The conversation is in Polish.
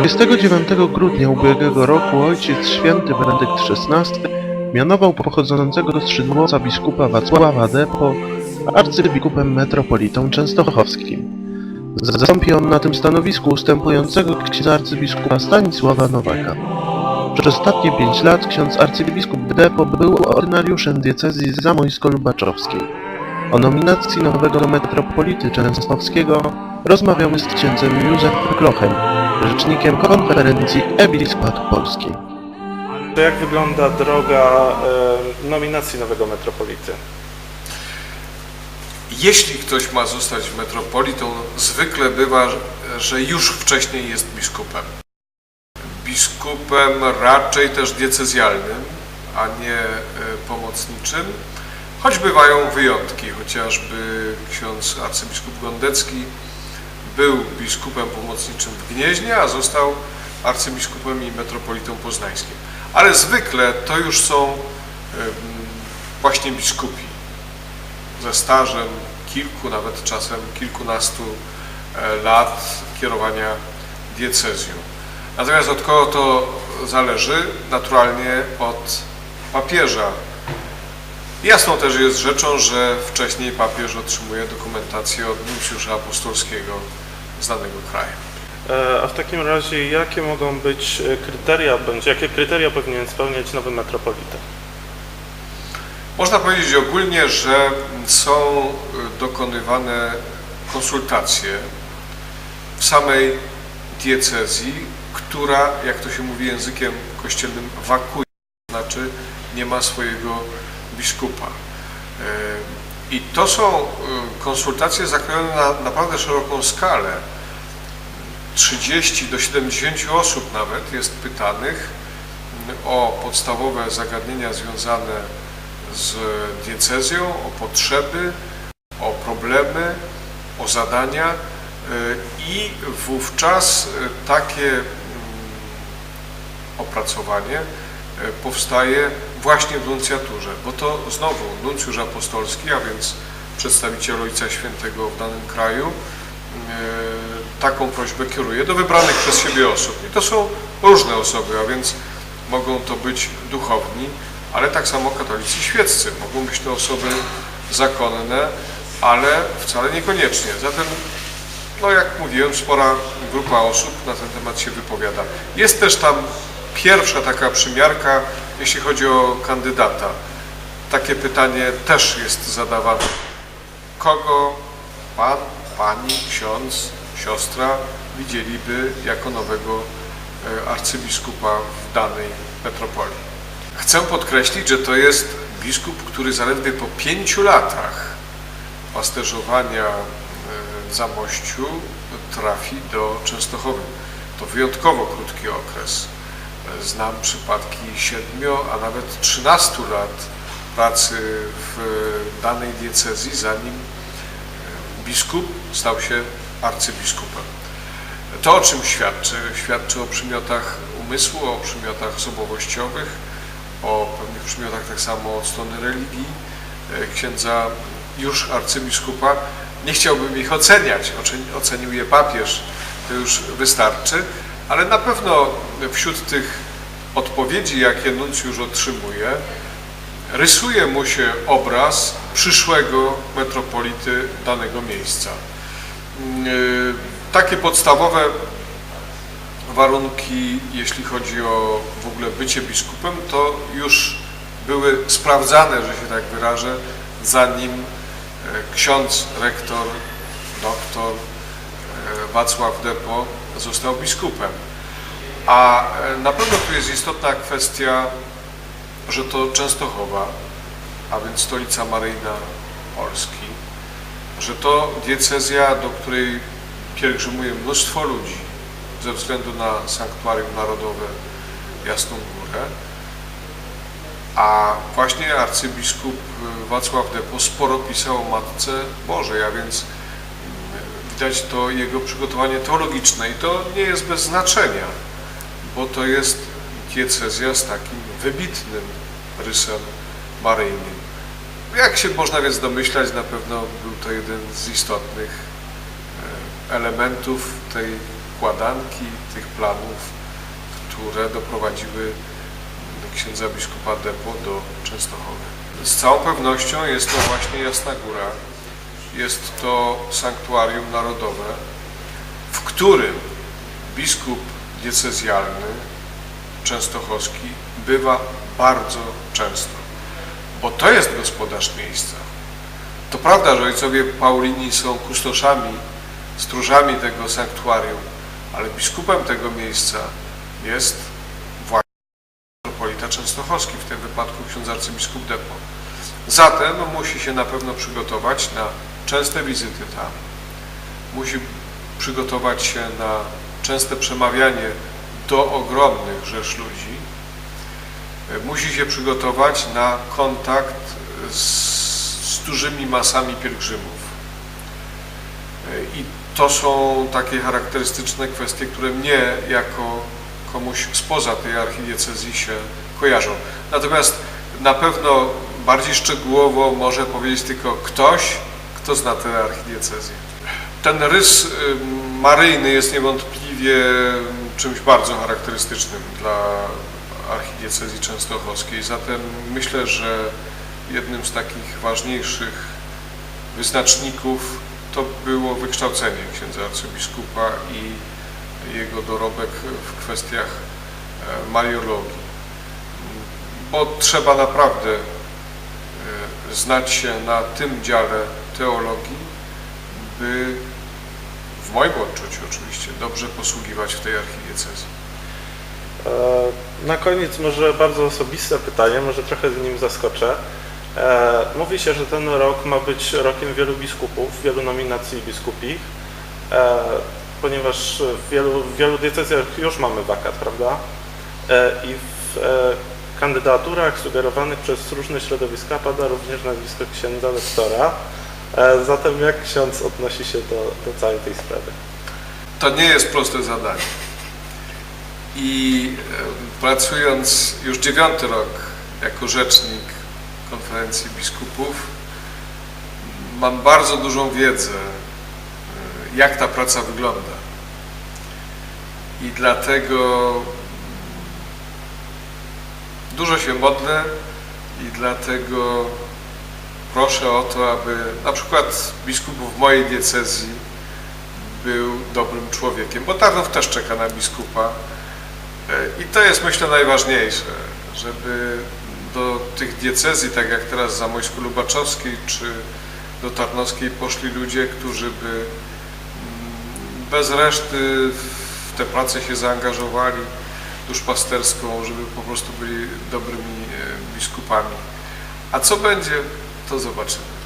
29 grudnia ubiegłego roku ojciec święty Benedykt XVI mianował pochodzącego z Szydłowca biskupa Wacława Depo arcybiskupem metropolitą częstochowskim. Zastąpi on na tym stanowisku ustępującego księdza arcybiskupa Stanisława Nowaka. Przez ostatnie pięć lat ksiądz arcybiskup Depo był ordynariuszem diecezji zamojsko-lubaczowskiej. O nominacji nowego metropolity częstochowskiego rozmawiamy z księdzem Józefem Klochem, rzecznikiem konferencji Episkopat Polskiej. To jak wygląda droga e, nominacji nowego metropolity? Jeśli ktoś ma zostać metropolitą, zwykle bywa, że już wcześniej jest biskupem. Biskupem raczej też diecezjalnym, a nie e, pomocniczym, choć bywają wyjątki, chociażby ksiądz arcybiskup Gondecki był biskupem pomocniczym w Gnieźnie, a został arcybiskupem i metropolitą poznańskim. Ale zwykle to już są właśnie biskupi ze stażem kilku, nawet czasem kilkunastu e, lat kierowania diecezją. Natomiast od kogo to zależy? Naturalnie od papieża. Jasną też jest rzeczą, że wcześniej papież otrzymuje dokumentację od nuncjusza apostolskiego z danego kraju. E, a w takim razie jakie mogą być e, kryteria, bądź jakie kryteria powinien spełniać nowy metropolita? Można powiedzieć ogólnie, że są y, dokonywane konsultacje w samej diecezji, która, jak to się mówi językiem kościelnym, wakuje, to znaczy nie ma swojego biskupa. Y, I to są y, konsultacje zakrojone na naprawdę szeroką skalę. 30 do 70 osób nawet jest pytanych o podstawowe zagadnienia związane z diecezją, o potrzeby, o problemy, o zadania y, i wówczas y, takie mm, opracowanie y, powstaje właśnie w nuncjaturze, bo to znowu nuncjusz apostolski, a więc przedstawiciel Ojca Świętego w danym kraju, taką prośbę kieruje do wybranych przez siebie osób. I to są różne osoby, a więc mogą to być duchowni, ale tak samo katolicy świeccy. Mogą być to osoby zakonne, ale wcale niekoniecznie. Zatem, no jak mówiłem, spora grupa osób na ten temat się wypowiada. Jest też tam pierwsza taka przymiarka, jeśli chodzi o kandydata. Takie pytanie też jest zadawane. Kogo pan, pani, ksiądz, siostra widzieliby jako nowego e, arcybiskupa w danej metropolii? Chcę podkreślić, że to jest biskup, który zaledwie po pięciu latach pasterzowania e, w Zamościu trafi do Częstochowy. To wyjątkowo krótki okres. Znam przypadki siedmiu, a nawet trzynastu lat pracy w danej diecezji, zanim e, biskup stał się arcybiskupem. To o czym świadczy? Świadczy o przymiotach umysłu, o przymiotach osobowościowych, o pewnych przymiotach tak samo od strony religii e, księdza już arcybiskupa. Nie chciałbym ich oceniać, Ocen- ocenił je papież, to już wystarczy, ale na pewno wśród tych odpowiedzi, jakie nuncjusz otrzymuje, rysuje mu się obraz przyszłego metropolity danego miejsca. Yy, Takie podstawowe warunki, jeśli chodzi o w ogóle bycie biskupem, to już były sprawdzane, że się tak wyrażę, zanim e, ksiądz, rektor, doktor e, Wacław Depo został biskupem. A e, na pewno tu jest istotna kwestia, że to Częstochowa, a więc stolica maryjna Polski, że to diecezja, do której pielgrzymuje mnóstwo ludzi, ze względu na sanktuarium narodowe Jasną Górę, a właśnie arcybiskup Wacław Depo sporo pisał o Matce Bożej, a więc widać to jego przygotowanie teologiczne i to nie jest bez znaczenia, bo to jest diecezja z takim wybitnym rysem maryjnym. Jak się można więc domyślać, na pewno był to jeden z istotnych e, elementów tej układanki tych planów, które doprowadziły księdza biskupa Depo do Częstochowy. Z całą pewnością jest to właśnie Jasna Góra. Jest to sanktuarium narodowe, w którym biskup diecezjalny częstochowski bywa bardzo często, bo to jest gospodarz miejsca. To prawda, że ojcowie Paulini są kustoszami, stróżami tego sanktuarium, ale biskupem tego miejsca jest właśnie metropolita częstochowski, w tym wypadku ksiądz arcybiskup Depo. Zatem musi się na pewno przygotować na częste wizyty tam. Musi przygotować się na częste przemawianie do ogromnych rzesz ludzi. Musi się przygotować na kontakt z, z dużymi masami pielgrzymów. I to są takie charakterystyczne kwestie, które mnie jako komuś spoza tej archidiecezji się kojarzą. Natomiast na pewno bardziej szczegółowo może powiedzieć tylko ktoś, kto zna tę archidiecezję. Ten rys ym, maryjny jest niewątpliwie czymś bardzo charakterystycznym dla archidiecezji częstochowskiej. Zatem myślę, że jednym z takich ważniejszych wyznaczników to było wykształcenie księdza arcybiskupa i jego dorobek w kwestiach e, mariologii. Bo trzeba naprawdę znać się na tym dziale teologii, by w moim odczuciu oczywiście dobrze posługiwać w tej archidiecezji. E, Na koniec może bardzo osobiste pytanie, może trochę z nim zaskoczę. E, Mówi się, że ten rok ma być rokiem wielu biskupów, wielu nominacji biskupich, e, ponieważ w wielu, wielu diecezjach już mamy wakat, prawda? I w kandydaturach sugerowanych przez różne środowiska pada również nazwisko księdza lektora. E, Zatem jak ksiądz odnosi się do, do całej tej sprawy? To nie jest proste zadanie. I e, pracując już dziewiąty rok jako rzecznik konferencji biskupów, mam bardzo dużą wiedzę, e, jak ta praca wygląda. I dlatego dużo się modlę i dlatego proszę o to, aby na przykład biskup w mojej diecezji był dobrym człowiekiem, bo Tarnów też czeka na biskupa. E, i to jest myślę najważniejsze, żeby do tych diecezji, tak jak teraz Zamojsko Lubaczowskiej czy do Tarnowskiej poszli ludzie, którzy by mm, bez reszty w tę pracę się zaangażowali duszpasterską, żeby po prostu byli dobrymi e, biskupami. A co będzie, to zobaczymy.